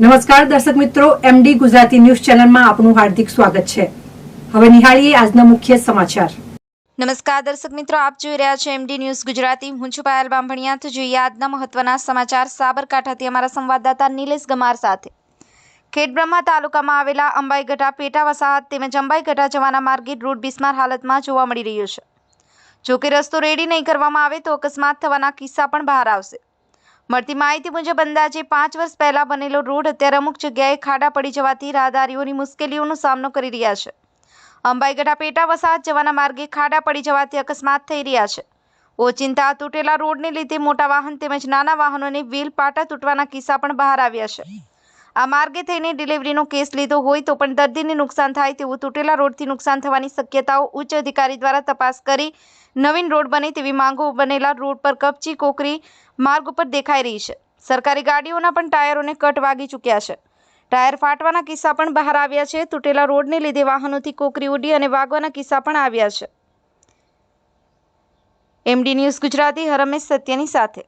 નમસ્કાર, દર્શક મિત્રો એમડી ગુજરાતી ન્યૂઝ ચેનલમાં આપનું હાર્દિક સ્વાગત છે. હવે નિહાળીએ આજના મુખ્ય સમાચાર. નમસ્કાર, દર્શક મિત્રો, આપ જોઈ રહ્યા છો એમડી ન્યૂઝ ગુજરાતી. હું છું પાયલ બામણિયા તો જોઈએ આજના મહત્વના સમાચાર. સાબરકાંઠાથી અમારા સંવાદદાતા નિલેશ ગમાર સાથે. ખેડબ્રહ્મા તાલુકામાં આવેલા અંબાઈગઢા પેટા વસાહત તેમજ અંબાઈગઢા જવાના માર્ગે રોડ બિસ્માર હાલતમાં જોવા મળી રહ્યો છે. જો કે રસ્તો રેડી નહીં કરવામાં આવે તો અકસ્માત થવાના કિસ્સા પણ બહાર આવશે. મળતી માહિતી મુજબ અંદાજે પાંચ વર્ષ પહેલા બનેલો રોડ અત્યારે અમુક જગ્યાએ ખાડા પડી જવાથી રાહદારીઓની મુશ્કેલીઓનો સામનો કરી રહ્યા છે. અંબાઈગઢા પેટા વસાહત જવાના માર્ગે ખાડા પડી જવાથી અકસ્માત થઈ રહ્યા છે. ઓચિંતા તૂટેલા રોડને લીધે મોટા વાહન તેમજ નાના વાહનોને વ્હીલ પાટા તૂટવાના કિસ્સા પણ બહાર આવ્યા છે. આ માર્ગે થઈને ડિલિવરીનો કેસ લીધો હોય તો પણ દર્દીને નુકસાન થાય તેવું તૂટેલા રોડથી નુકસાન થવાની શક્યતાઓ ઉચ્ચ અધિકારી દ્વારા તપાસ કરી નવીન રોડ બને તેવી માંગો બનેલા રોડ પર કપચી કોકરી માર્ગ ઉપર દેખાઈ રહી છે. સરકારી ગાડીઓના પણ ટાયરોને કટ વાગી ચૂક્યા છે. ટાયર ફાટવાના કિસ્સા પણ બહાર આવ્યા છે. તૂટેલા રોડને લીધે વાહનોથી કોકરી ઉડી અને વાગવાના કિસ્સા પણ આવ્યા છે. એમડી ન્યૂઝ ગુજરાતી, હરમેશ સત્યની સાથે.